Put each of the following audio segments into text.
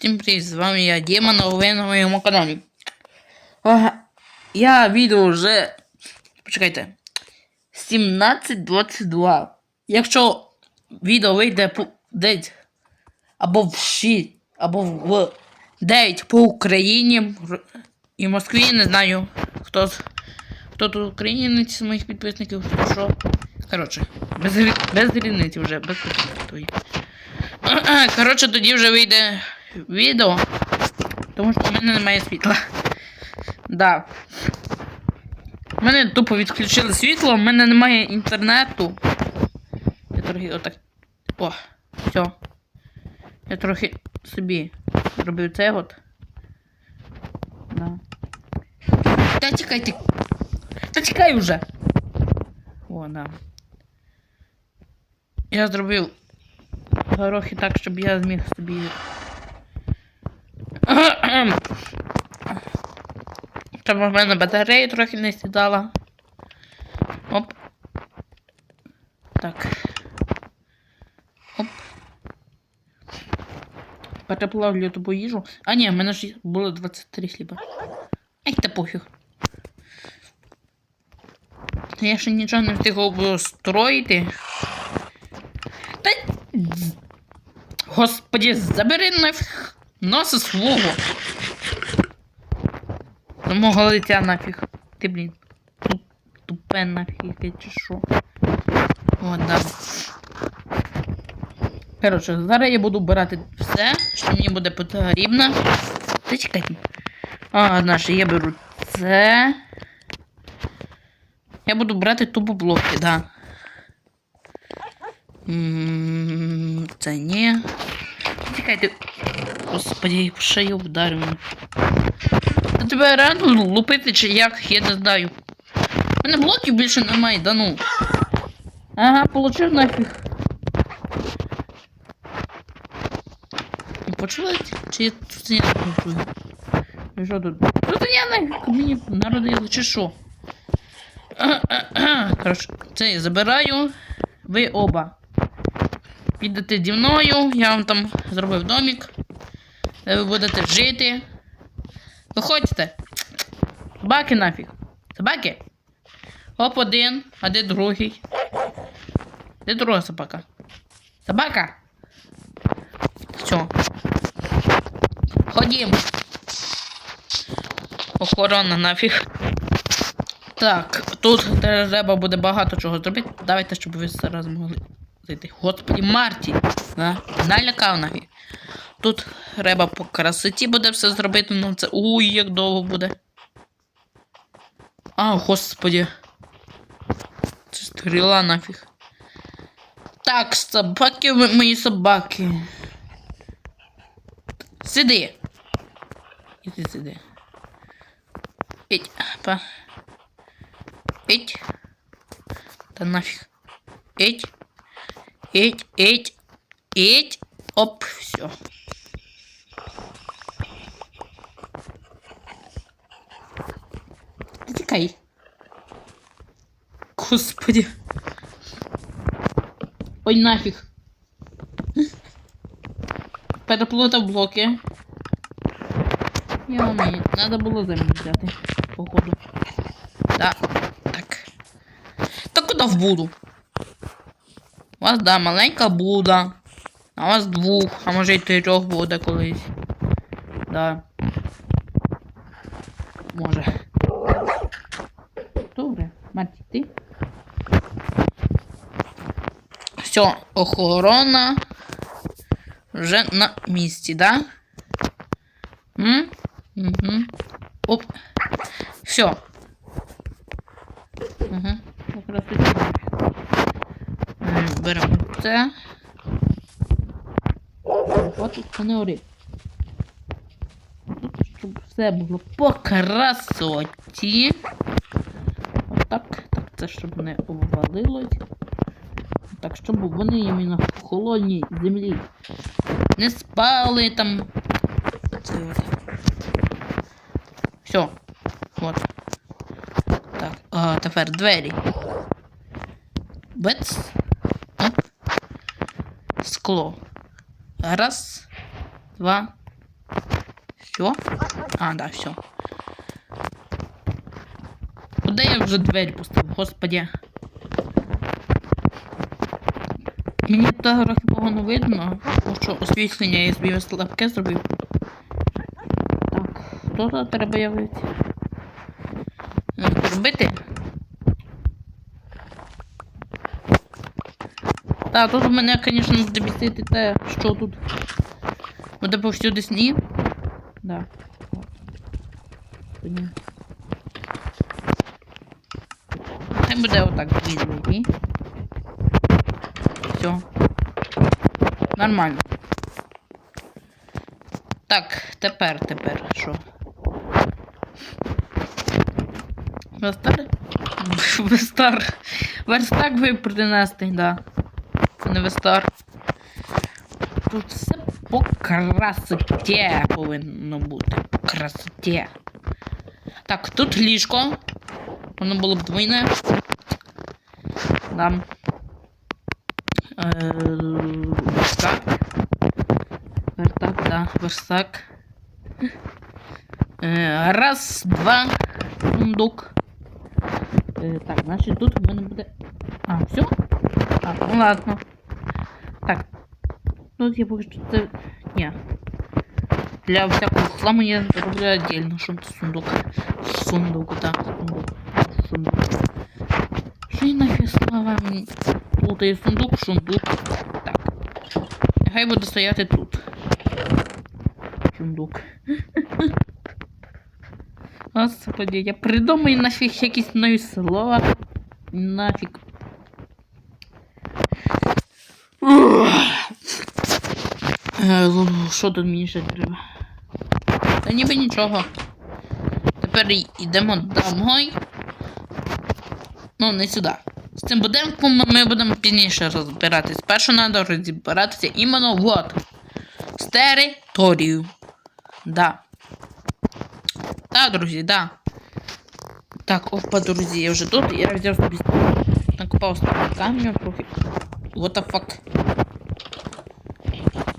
Всім привіт, з вами я Діма, новий на моєму каналі. Ага, я відео вже. Почекайте. 17.22. Якщо відео вийде десь або в 6, або в 9 по Україні і Москві, не знаю, хто, хто тут українець з моїх підписників, що. Коротше, без, без різниці вже, без підписників. Коротше, тоді вже вийде відео, тому що в мене немає світла. Да. У мене тупо відключили світло, в мене немає інтернету. Я трохи отак. О, все. Я трохи собі зробив це от. Да. Та чекайте. Та чекай вже. О, да. Я зробив горохи так, щоб я зміг собі. Там в мене батарея трохи не сідала. Оп. Так. Оп. Переплавлю тобу їжу. А ні, в мене ж було 23 хліба. Ай, та пофіг. Я ще нічого не встиг обустроїти. Та... Господи, забери нафіг носа свого. До мого лиця нафіг. Ти, блін. туп- Тупе нафіг, я чи що. Да. Коротше, зараз я буду брати все, що мені буде потрібно. Та чекайте. А, наше, я беру це. Я буду брати тупо блоки, да. Це ні. Чекайте. Господи, по шею вдарив. Тебе реально лупити чи як, я не знаю. У мене блоків більше немає, да ну. Ага, получив нафіг. Почули? Чи я тут я не? І Що тут? Тут я нафіг мені народили, чи що? Коротше, це я забираю. Ви оба. Підете зі мною, я вам там зробив домик, де ви будете жити. Виходьте. Собаки нафіг. Собаки. Оп один, а де другий? Де друга собака? Собака. Все. Ходім. Охорона нафіг. Так, тут треба буде багато чого зробити. Давайте, щоб ви зараз могли зайти. Господи, Марті! Да? Налякав нафіг. Тут треба по красоті буде все зробити, ну це. Уй, як довго буде. А, господи. Це стріла нафіг. Так, собаки, мої собаки. Сиди. Іди сиди. Іть, па. Іть. Та нафіг. Іть. Іть, іть, іть. Оп, все. Тікай. Господи. Ой, нафіг. Переплутав блоки. Я мені, надо було землю взяти, походу. Да, так. Та куди в буду? У вас, да, маленька буда. А у вас двох, а може й трьох буде колись. Да. Може. Добре, Марті, ти. Все, охорона вже на місці, да? М? Угу. Оп. Все. Угу. Беремо це. От це не ори. Тут, щоб все було по красоті. Отак. Так, це щоб не обвалилось. Так, щоб вони іменно в холодній землі не спали там. Це от. Все. От. Так, а тепер двері. Бец. Оп. Скло. Раз, два, Все? А, да, все. Куди я вже двері поставив, господи. Мені трохи погано видно, тому що освітлення я собі слабке зробив. Так, тут треба явити? Робити? Так, тут у мене, звісно, буде бісити те, що тут буде повсюди сніг. Понятно. Хай буде отак дві. Все. Нормально. Так, тепер, тепер, що? Верстар? Верстар. Верстак ви принести, да. Це не верстар. Тут все по красоті повинно бути. По красоті. Так, тут ліжко. Воно було б двойне. Да. Е, Верстак. Верстак, да, верстак. Е, Раз, два. Сундук. Е, Так, значить тут в мене буде. А, все? А, ну ладно. Так. Тут я поки що це. Ні. Для всякого хламу я роблю отдельно, щоб сундук. Сундук, так, сундук. Сундук. Що я нафіг слава мені? Плутаю сундук, сундук. Так. Нехай буде стояти тут. Сундук. Господи, я придумаю нафіг якісь нові слова. Нафіг. Що тут мені ще треба? Та ніби нічого. Тепер йдемо домой. Ну, не сюди. З цим будинком ми будемо пізніше розбиратись. Спершу треба розібратися іменно вот. З територією. Да. Так, друзі, да. Так, опа, друзі, я вже тут. Я взяв собі накопав собі камінь трохи. What the fuck?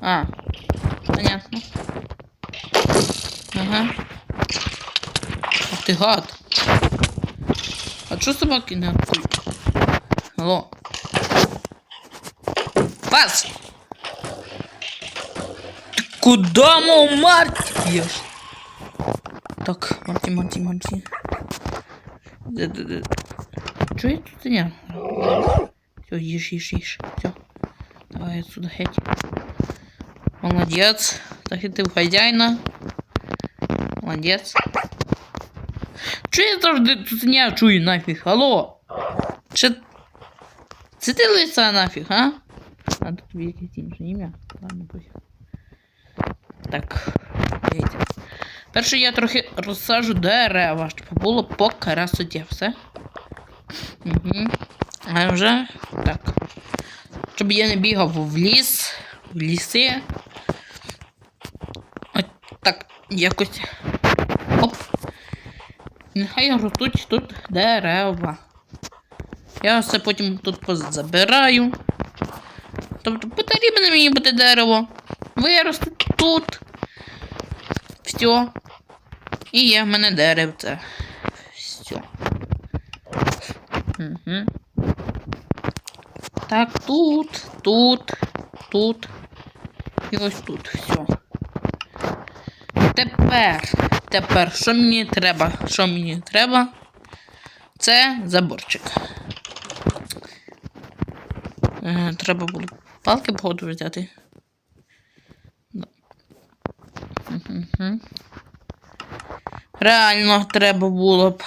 А, понятно. Ага. Ах ти гад. А чого собаки не откують? Алло. Пас! Ти куда, мов Марті? Єш? Так, Марті, Марті, Марті. Де, де, де? Чого я тут не? Все, їж, їж, їж. Все. Давай отсюда геть. Молодец. Захитив хазяїна. Молодец. Чого я завжди тут не чую нафіг? Алло? Це ти лица нафіг, а? А тут тобі якесь інше ім'я? Ладно, пофіг. Так. Дивіться. Перше я трохи розсажу дерева, щоб було по красоті все. Угу. А вже так. Щоб я не бігав в ліс, в ліси. От так, якось. Оп. Нехай ростуть тут дерева. Я все потім тут позабираю. Тобто потрібно мені буде дерево. Виросте тут. Все. І є в мене деревце. Все. Угу. Так, тут, тут, тут. І ось тут. Все. Тепер, тепер, що мені треба? Що мені треба? Це заборчик. Е, треба було палки походу взяти. Реально треба було б.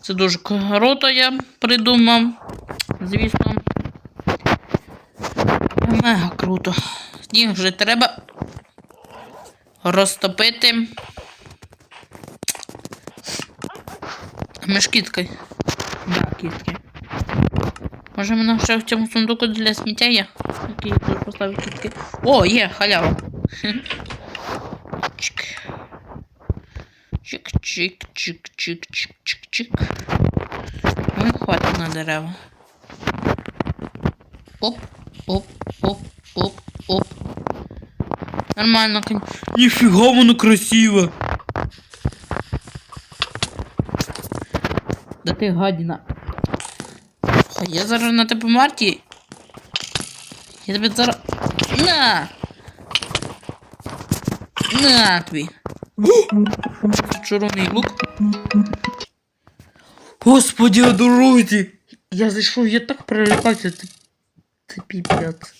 Це дуже круто я придумав. Звісно. Мега круто. Сніг вже треба розтопити. Ж. Да. Може мене ще в цьому сундуку для сміття є? Який я тут поставив кітки. О, є, халява. Чик. Чик-чик-чик-чик-чик-чик-чик. Ну і хватить на дерева. Оп, оп, оп, оп, оп. Нормально, кон... Ніфіга воно красиве. Да ти гадіна. А я зараз на тебе Марті. Я тебе зараз. На! На тобі. Чорний лук. Господи, друзі! Я зайшов, я так перелякався. Це, це піпець.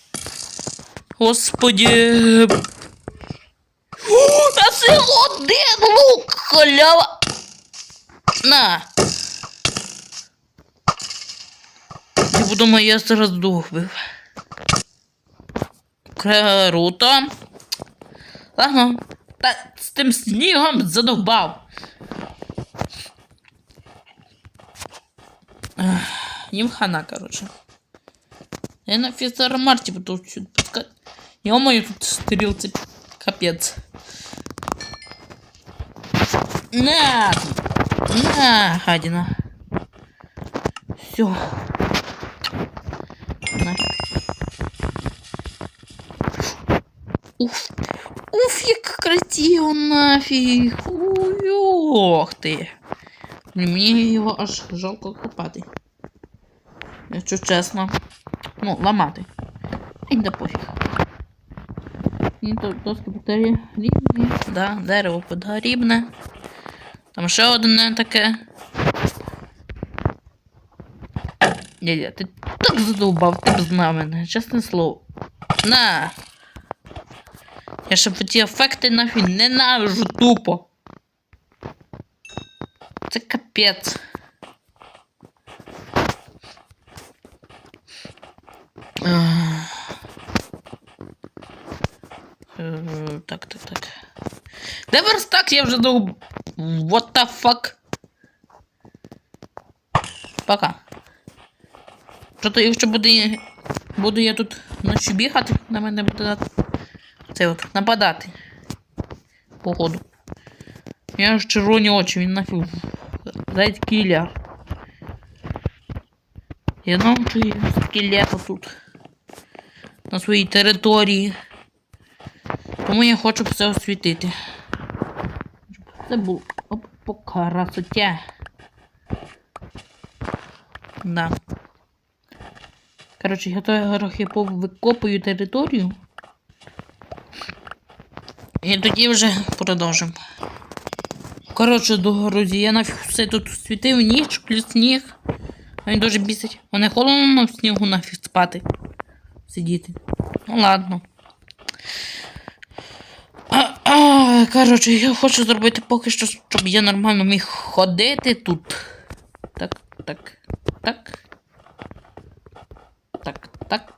Господи. О, це один лук, халява. На. Я подумаю, я зараз двох бив. Круто. Ладно. Та з тим снігом задовбав. Ех, Їм хана, короче. Я на офіцера Марті буду чуть пускать. Ё-моё, тут стрелцы. Капец. На! На, гадина. Все. Уф. Уф, як красиво нафіг. Ох ти. Мені його аж жалко копати. Якщо чесно. Ну, ламати. І да пофіг. Ні, то доски потрібні. Да, дерево потрібне. Там ще одне таке. Дядя, ти так задовбав, ти б знав мене, чесне слово. На! Я ще ті ефекти нафіг ненавижу тупо. Це капець. Так, так, так. Де верстак? Я вже до. What the fuck? Пока. Просто якщо буде. Буду я тут ночі бігати, на мене буде це от нападати. Походу. Я ж червоні очі, він нафіг. Рейд кілер. Я новий скелет тут. На своїй території. Тому я хочу все освітити. Це було по красоті. Да. Коротше, я трохи викопую територію. І тоді вже продовжимо. Коротше, друзі, я нафіг все тут світив, ніч, плюс сніг. Він дуже бісить. Вони холодно в снігу нафіг спати. Сидіти. Ну ладно. А, а, коротше, я хочу зробити поки що, щоб я нормально міг ходити тут. Так, так, так. Так, так,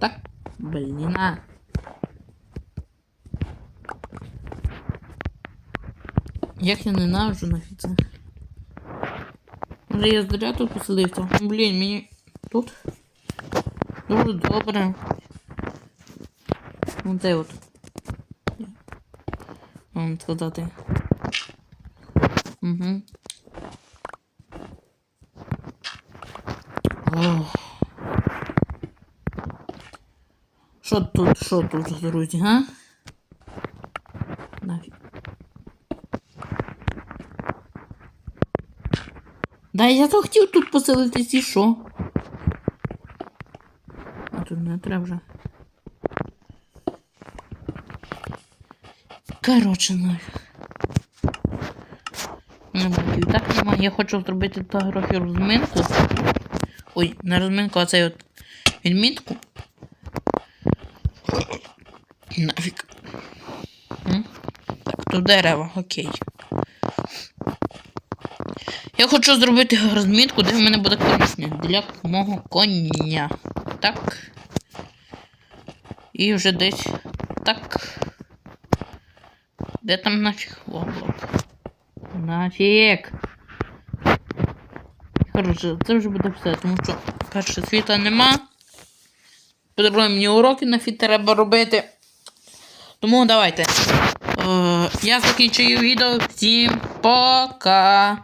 так. Блін. Як я ненавиджу нафіг це. Може я зря тут поселився. Блін, мені тут дуже добре. Оце от. Вам сказати. Угу. Ох. Що тут, що тут, друзі, га? Нафіг. Да я захотів тут поселитись і що? А тут не треба вже. Коротше. Не буду. І так немає. Я хочу зробити трохи розминку. Ой, не розминку, а цей от відмітку. Нафіг. Так, тут дерева, окей. Хочу зробити розмітку, де в мене буде корисня для мого коня. Так. І вже десь так. Де там нафіг воблок? Нафіг. Коротше, це вже буде все, тому що перше світа нема. По-друге, мені уроки на фіт треба робити. Тому давайте. Е, я закінчую відео. Всім пока.